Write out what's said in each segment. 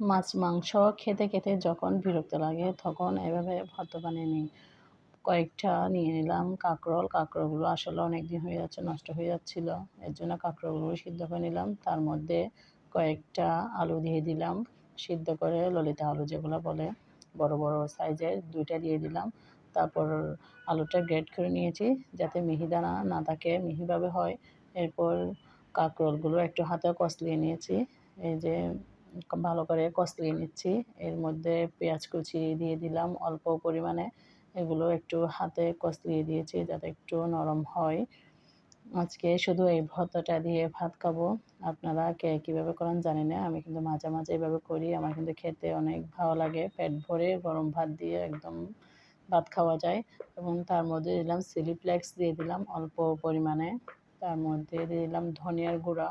মাছ, মাংস খেতে খেতে যখন বিরক্ত লাগে, তখন এভাবে ভর্তা বানিয়ে নিই। কয়েকটা নিয়ে নিলাম, কাঁকরোল। কাঁকরোলগুলো আসলে অনেক দিন হয়ে যাচ্ছে, নষ্ট হয়ে যাচ্ছিল। এর জন্য কাঁকরোলগুলো সিদ্ধ করে নিলাম। তার মধ্যে কয়েকটা আলু দিয়ে দিলাম। সিদ্ধ করে ললিতা আলু যেগুলো বলে, বড় বড় সাইজের দুইটা দিয়ে দিলাম। তারপর আলুটা গ্রেড করে নিয়েছি যাতে মিহিদানা না থাকে, মিহিভাবে হয়। এরপর কাঁকরোলগুলো একটু হাতে কষলিয়ে নিয়েছি। এই যে ভালো করে কষলিয়ে নিচ্ছি। এর মধ্যে পেঁয়াজ কুচি দিয়ে দিলাম অল্প পরিমাণে। এগুলো একটু হাতে কষলিয়ে দিয়েছি যাতে একটু নরম হয়। আজকে শুধু এই ভর্তাটা দিয়ে ভাত খাব। আপনারা কে কীভাবে করেন জানি না। আমি কিন্তু মাঝে মাঝে এইভাবে করি। আমার কিন্তু খেতে অনেক ভালো লাগে। পেট ভরে গরম ভাত দিয়ে একদম ভাত খাওয়া যায়। এবং তার মধ্যে দিলাম চিলি ফ্লেক্স দিয়ে দিলাম অল্প পরিমাণে। তার মধ্যে দিয়ে দিলাম ধনিয়ার গুঁড়া।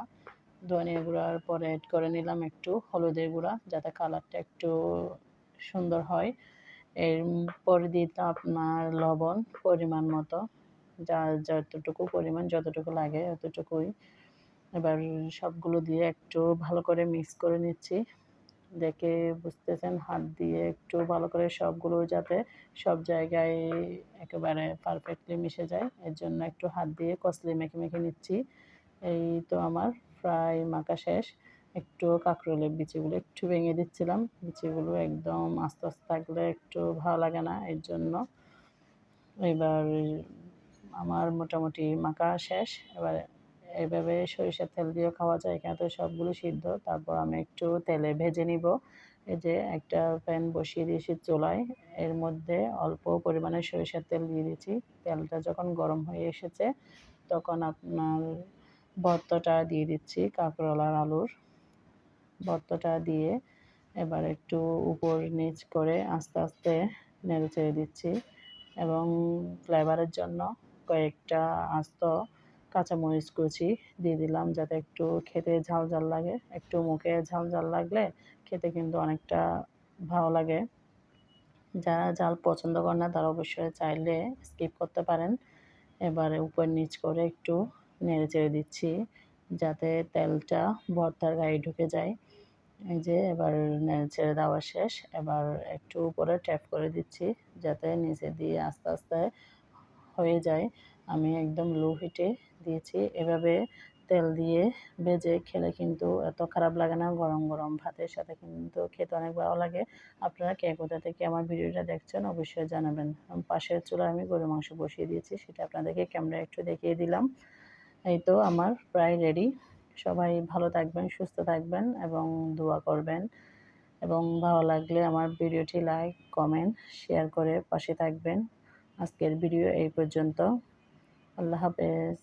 ধনিয়া গুঁড়ার পরে অ্যাড করে নিলাম একটু হলুদের গুঁড়া যাতে কালারটা একটু সুন্দর হয়। এর এরপর দিতে আপনার লবণ পরিমাণ মতো, যা যতটুকু পরিমাণ যতটুকু লাগে অতটুকুই এবার সবগুলো দিয়ে একটু ভালো করে মিক্স করে নিচ্ছি। দেখে বুঝতেছেন, হাত দিয়ে একটু ভালো করে সবগুলো যাতে সব জায়গায় একেবারে পারফেক্টলি মিশে যায়। এর জন্য একটু হাত দিয়ে কসলি মেখে মেখে নিচ্ছি। এই তো আমার প্রায় মাখা শেষ। একটু কাঁকরোলের বিচিগুলো একটু ভেঙে দিচ্ছিলাম। বিচিগুলো একদম আস্তে আস্তে থাকলে একটু ভালো লাগে না এর জন্য। এবার আমার মোটামুটি মাখা শেষ। এবার এইভাবে সরিষার তেল দিয়েও খাওয়া যায়। এখানে তো সবগুলো সিদ্ধ। তারপর আমি একটু তেলে ভেজে নিব। এই যে একটা প্যান বসিয়ে দিয়েছি চোলায়। এর মধ্যে অল্প পরিমাণে সরিষার তেল দিয়ে দিয়েছি। তেলটা যখন গরম হয়ে এসেছে, তখন আপনার ভর্তাটা দিয়ে দিচ্ছি, কাঁকরোলার আলুর ভর্তাটা দিয়ে। এবার একটু উপর নিচ করে আস্তে আস্তে নেড়ে ছেড়ে দিচ্ছি এবং ফ্লেভারের জন্য কয়েকটা আস্ত কাঁচামরিচ কুচি দিয়ে দিলাম যাতে একটু খেতে ঝাল ঝাল লাগে। একটু মুখে ঝাল ঝাল লাগলে খেতে কিন্তু অনেকটা ভালো লাগে। যারা ঝাল পছন্দ করে না তারা অবশ্যই চাইলে স্কিপ করতে পারেন। এবারে উপর নিচ করে একটু নেড়ে চেড়ে দিচ্ছি যাতে তেলটা ভর্তার গায়ে ঢুকে যায়। এই যে এবার নেড়ে ছেড়ে দেওয়া শেষ। এবার একটু উপরে ট্যাপ করে দিচ্ছি যাতে নিচে দিয়ে আস্তে আস্তে হয়ে যায়। আমি একদম লো হিটে দিয়েছি। এভাবে তেল দিয়ে ভেজে খেলে কিন্তু এত খারাপ লাগে না। গরম গরম ভাতের সাথে কিন্তু খেতে অনেক ভালো লাগে। আপনারা কে কোথা থেকে আমার ভিডিওটা দেখছেন অবশ্যই জানাবেন। পাশের চুলায় আমি গরু মাংস বসিয়ে দিয়েছি। সেটা আপনাদেরকে ক্যামেরা একটু দেখিয়ে দিলাম। এই তো আমার প্রায় রেডি সবাই ভালো থাকবেন, সুস্থ থাকবেন এবং দোয়া করবেন। এবং ভালো লাগলে আমার ভিডিওটি লাইক কমেন্ট শেয়ার করে পাশে থাকবেন। আজকের ভিডিও এই পর্যন্ত। আল্লাহ হাফেজ।